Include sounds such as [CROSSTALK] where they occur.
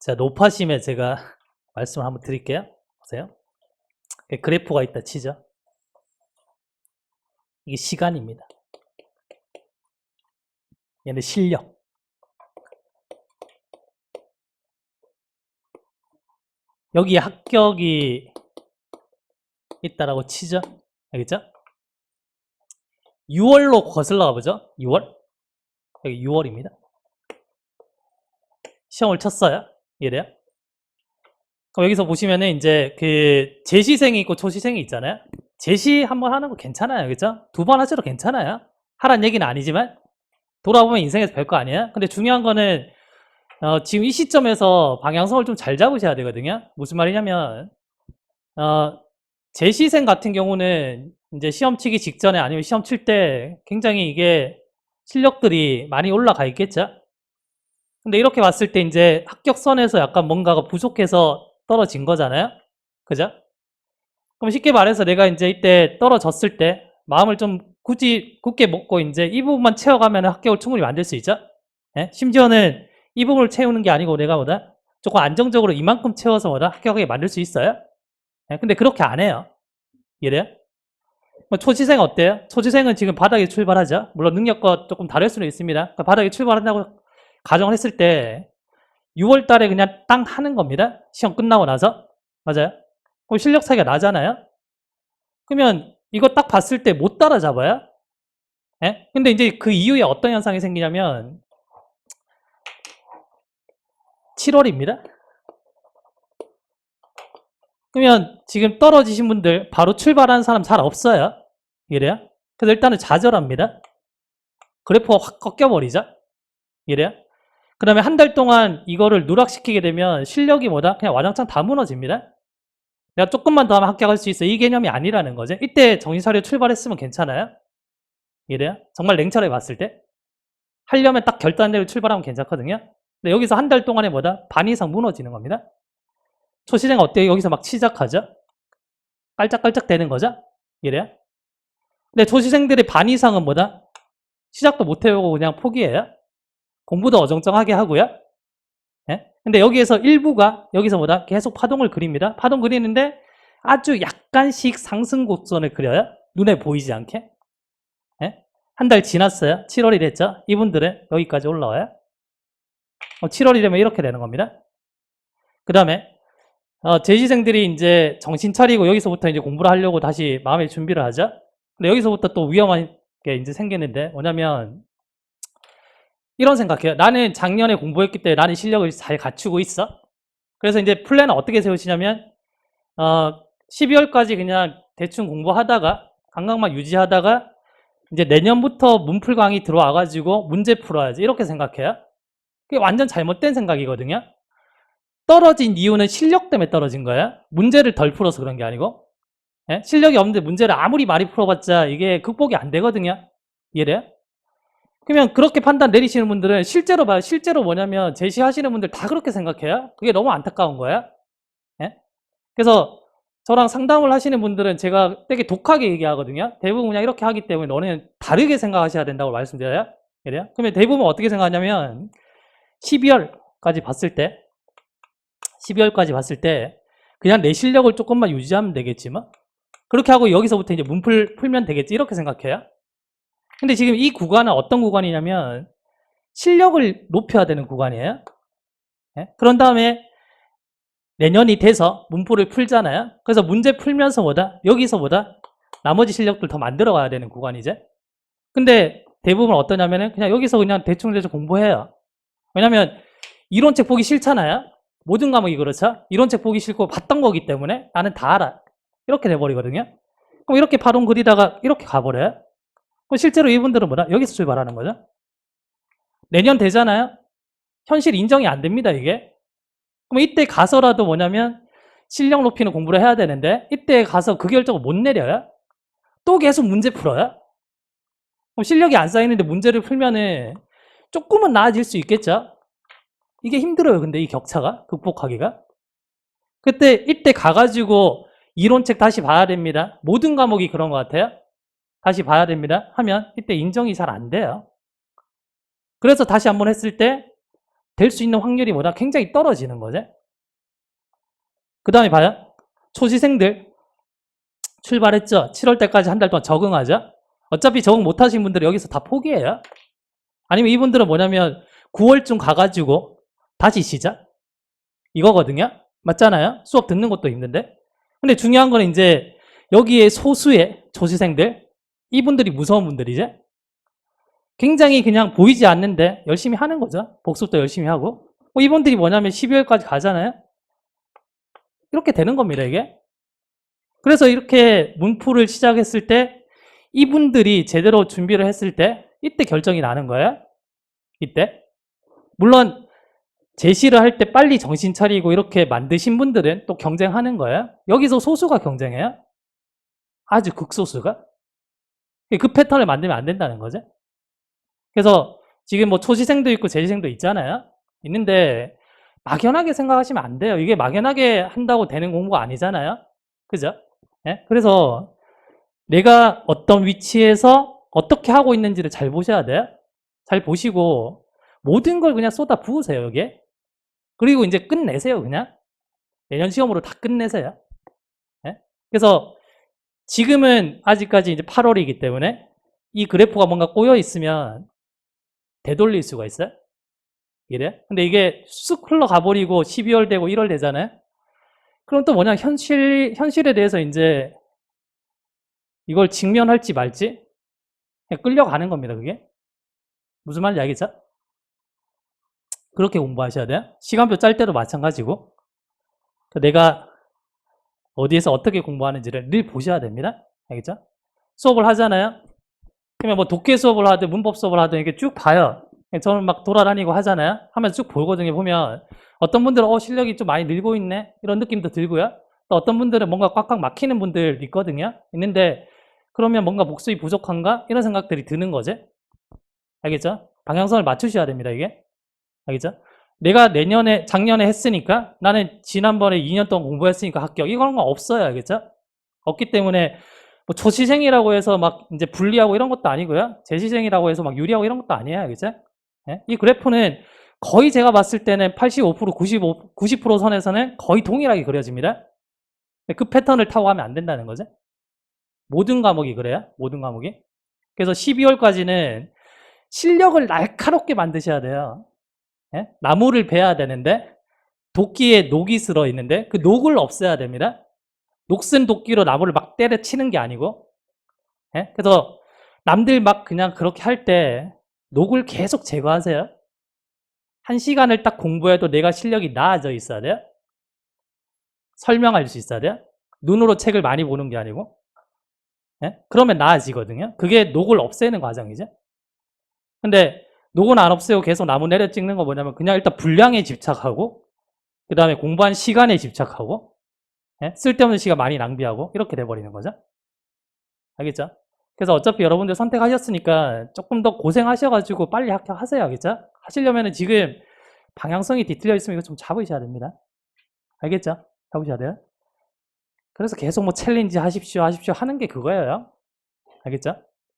자, 높아심에 제가 [LAUGHS] 말씀을 한번 드릴게요. 보세요. 그래프가 있다 치죠. 이게 시간입니다. 얘는 실력. 여기에 합격이 있다라고 치죠. 알겠죠? 6월로 거슬러 가보죠. 6월. 여기 6월입니다. 시험을 쳤어요. 이래요. 그럼 여기서 보시면은 이제 그 재시생이 있고 초시생이 있잖아요. 재시 한 번 하는 거 괜찮아요. 그죠? 두 번 하셔도 괜찮아요. 하란 얘기는 아니지만 돌아보면 인생에서 별거 아니에요. 근데 중요한 거는 어, 지금 이 시점에서 방향성을 좀 잘 잡으셔야 되거든요. 무슨 말이냐면 어, 재시생 같은 경우는 이제 시험 치기 직전에 아니면 시험 칠 때 굉장히 이게 실력들이 많이 올라가 있겠죠. 근데 이렇게 봤을 때 이제 합격선에서 약간 뭔가가 부족해서 떨어진 거잖아요. 그죠? 그럼 쉽게 말해서 내가 이제 이때 떨어졌을 때 마음을 좀 굳이 굳게 먹고 이제 이 부분만 채워가면 합격을 충분히 만들 수 있죠. 예? 심지어는 이 부분을 채우는 게 아니고 내가 뭐다? 조금 안정적으로 이만큼 채워서 뭐다? 합격하게 만들 수 있어요. 예? 근데 그렇게 안 해요. 뭐 초시생 어때요? 초시생은 지금 바닥에 출발하죠. 물론 능력과 조금 다를 수는 있습니다. 바닥에 출발한다고 가정을 했을 때 6월 달에 그냥 땅 하는 겁니다. 시험 끝나고 나서. 맞아요? 그럼 실력 차이가 나잖아요? 그러면 이거 딱 봤을 때 못 따라잡아요? 예? 근데 이제 그 이후에 어떤 현상이 생기냐면 7월입니다. 그러면 지금 떨어지신 분들 바로 출발하는 사람 잘 없어요. 이래요? 그래서 일단은 좌절합니다. 그래프가 확 꺾여버리죠. 이래요? 그 다음에 한 달 동안 이거를 누락시키게 되면 실력이 뭐다? 그냥 와장창 다 무너집니다. 내가 조금만 더 하면 합격할 수 있어. 이 개념이 아니라는 거죠. 이때 정신 차려 출발했으면 괜찮아요? 이래요? 정말 냉철하게 봤을 때? 하려면 딱 결단 내고 출발하면 괜찮거든요. 근데 여기서 한 달 동안에 뭐다? 반 이상 무너지는 겁니다. 초시생 어때요? 여기서 막 시작하죠? 깔짝깔짝 되는 거죠? 이래요? 근데 초시생들의 반 이상은 뭐다? 시작도 못 해보고 그냥 포기해요? 공부도 어정쩡하게 하고요. 예? 근데 여기에서 일부가 여기서 뭐다? 계속 파동을 그립니다. 파동 그리는데 아주 약간씩 상승 곡선을 그려요. 눈에 보이지 않게. 예? 한달 지났어요. 7월이 됐죠? 이분들은 여기까지 올라와요. 어, 7월이 되면 이렇게 되는 겁니다. 그 다음에 어, 재시생들이 이제 정신 차리고 여기서부터 이제 공부를 하려고 다시 마음의 준비를 하죠. 근데 여기서부터 또 위험한 게 이제 생기는데 뭐냐면 이런 생각해요. 나는 작년에 공부했기 때문에 나는 실력을 잘 갖추고 있어. 그래서 이제 플랜은 어떻게 세우시냐면 어, 12월까지 그냥 대충 공부하다가 감각만 유지하다가 이제 내년부터 문풀 강의 들어와가지고 문제 풀어야지 이렇게 생각해요. 그게 완전 잘못된 생각이거든요. 떨어진 이유는 실력 때문에 떨어진 거야. 문제를 덜 풀어서 그런 게 아니고. 예? 실력이 없는데 문제를 아무리 많이 풀어봤자 이게 극복이 안 되거든요. 이해돼요? 그러면 그렇게 판단 내리시는 분들은 실제로 봐요. 실제로 뭐냐면 제시하시는 분들 다 그렇게 생각해요. 그게 너무 안타까운 거야. 예? 그래서 저랑 상담을 하시는 분들은 제가 되게 독하게 얘기하거든요. 대부분 그냥 이렇게 하기 때문에 너는 다르게 생각하셔야 된다고 말씀드려요. 그래요? 그러면 대부분 어떻게 생각하냐면 12월까지 봤을 때 12월까지 봤을 때 그냥 내 실력을 조금만 유지하면 되겠지만 그렇게 하고 여기서부터 이제 문풀 풀면 되겠지 이렇게 생각해요. 근데 지금 이 구간은 어떤 구간이냐면 실력을 높여야 되는 구간이에요. 예? 그런 다음에 내년이 돼서 문풀을 풀잖아요. 그래서 문제 풀면서 뭐다? 여기서 뭐다? 나머지 실력들 더 만들어 가야 되는 구간이죠. 근데 대부분 어떠냐면은 그냥 여기서 그냥 대충 대충 공부해요. 왜냐면 이론책 보기 싫잖아요. 모든 과목이 그렇죠. 이론책 보기 싫고 봤던 거기 때문에 나는 다 알아. 이렇게 돼버리거든요. 그럼 이렇게 파동 그리다가 이렇게 가버려요. 실제로 이분들은 뭐다? 여기서 출발하는 거죠. 내년 되잖아요. 현실 인정이 안 됩니다, 이게. 그럼 이때 가서라도 뭐냐면 실력 높이는 공부를 해야 되는데 이때 가서 그 결정을 못 내려요. 또 계속 문제 풀어요. 그럼 실력이 안 쌓이는데 문제를 풀면은 조금은 나아질 수 있겠죠. 이게 힘들어요. 근데 이 격차가 극복하기가. 그때 이때 가가지고 이론책 다시 봐야 됩니다. 모든 과목이 그런 것 같아요. 다시 봐야 됩니다. 하면 이때 인정이 잘 안 돼요. 그래서 다시 한번 했을 때 될 수 있는 확률이 뭐냐? 굉장히 떨어지는 거죠. 그 다음에 봐요. 초시생들 출발했죠. 7월 때까지 한 달 동안 적응하죠. 어차피 적응 못 하신 분들은 여기서 다 포기해요. 아니면 이분들은 뭐냐면 9월쯤 가가지고 다시 시작? 이거거든요. 맞잖아요. 수업 듣는 것도 힘든데. 근데 중요한 거는 이제 여기에 소수의 조시생들, 이분들이 무서운 분들이죠. 굉장히 그냥 보이지 않는데 열심히 하는 거죠. 복습도 열심히 하고. 뭐 이분들이 뭐냐면 12월까지 가잖아요. 이렇게 되는 겁니다, 이게. 그래서 이렇게 문풀을 시작했을 때 이분들이 제대로 준비를 했을 때 이때 결정이 나는 거예요. 이때. 물론 제시를 할 때 빨리 정신 차리고 이렇게 만드신 분들은 또 경쟁하는 거예요. 여기서 소수가 경쟁해요. 아주 극소수가. 그 패턴을 만들면 안 된다는 거죠. 그래서 지금 뭐 초시생도 있고 재시생도 있잖아요. 있는데 막연하게 생각하시면 안 돼요. 이게 막연하게 한다고 되는 공부가 아니잖아요. 그죠? 예? 그래서 내가 어떤 위치에서 어떻게 하고 있는지를 잘 보셔야 돼요. 잘 보시고 모든 걸 그냥 쏟아 부으세요, 여기에. 그리고 이제 끝내세요, 그냥. 내년 시험으로 다 끝내세요. 예? 그래서 지금은 아직까지 이제 8월이기 때문에 이 그래프가 뭔가 꼬여 있으면 되돌릴 수가 있어요. 이래? 근데 이게 쑥 흘러가 버리고 12월 되고 1월 되잖아요. 그럼 또 뭐냐 현실 현실에 대해서 이제 이걸 직면할지 말지 끌려가는 겁니다. 그게 무슨 말인지 알겠죠? 그렇게 공부하셔야 돼요. 시간표 짤 때도 마찬가지고 내가 어디에서 어떻게 공부하는지를 늘 보셔야 됩니다. 알겠죠? 수업을 하잖아요. 그러면 뭐 독해 수업을 하든 문법 수업을 하든 이렇게 쭉 봐요. 저는 막 돌아다니고 하잖아요. 하면서 쭉 보거든요. 보면 어떤 분들은 어 실력이 좀 많이 늘고 있네 이런 느낌도 들고요. 또 어떤 분들은 뭔가 꽉꽉 막히는 분들 있거든요. 있는데 그러면 뭔가 복습이 부족한가 이런 생각들이 드는 거죠. 알겠죠? 방향성을 맞추셔야 됩니다. 이게 알겠죠? 내가 내년에 작년에 했으니까 나는 지난번에 2년 동안 공부했으니까 합격 이런 건 없어요. 알겠죠? 없기 때문에 뭐 초시생이라고 해서 막 이제 불리하고 이런 것도 아니고요. 재시생이라고 해서 막 유리하고 이런 것도 아니에요. 알겠죠? 예? 이 그래프는 거의 제가 봤을 때는 85% 95, 90% 선에서는 거의 동일하게 그려집니다. 그 패턴을 타고 가면 안 된다는 거죠. 모든 과목이 그래요. 모든 과목이. 그래서 12월까지는 실력을 날카롭게 만드셔야 돼요. 예? 나무를 베야 되는데 도끼에 녹이 들어 있는데 그 녹을 없애야 됩니다. 녹슨 도끼로 나무를 막 때려치는 게 아니고 예? 그래서 남들 막 그냥 그렇게 할 때 녹을 계속 제거하세요. 한 시간을 딱 공부해도 내가 실력이 나아져 있어야 돼요. 설명할 수 있어야 돼요. 눈으로 책을 많이 보는 게 아니고. 예? 그러면 나아지거든요. 그게 녹을 없애는 과정이죠. 근데 녹은 안 없애고 계속 나무 내려 찍는 거 뭐냐면 그냥 일단 분량에 집착하고 그 다음에 공부한 시간에 집착하고 예? 쓸데없는 시간 많이 낭비하고 이렇게 돼버리는 거죠. 알겠죠? 그래서 어차피 여러분들 선택하셨으니까 조금 더 고생하셔가지고 빨리 합격하세요. 알겠죠? 하시려면 지금 방향성이 뒤틀려 있으면 이거 좀 잡으셔야 됩니다. 알겠죠? 잡으셔야 돼요. 그래서 계속 뭐 챌린지 하십시오, 하십시오 하는 게 그거예요. 알겠죠?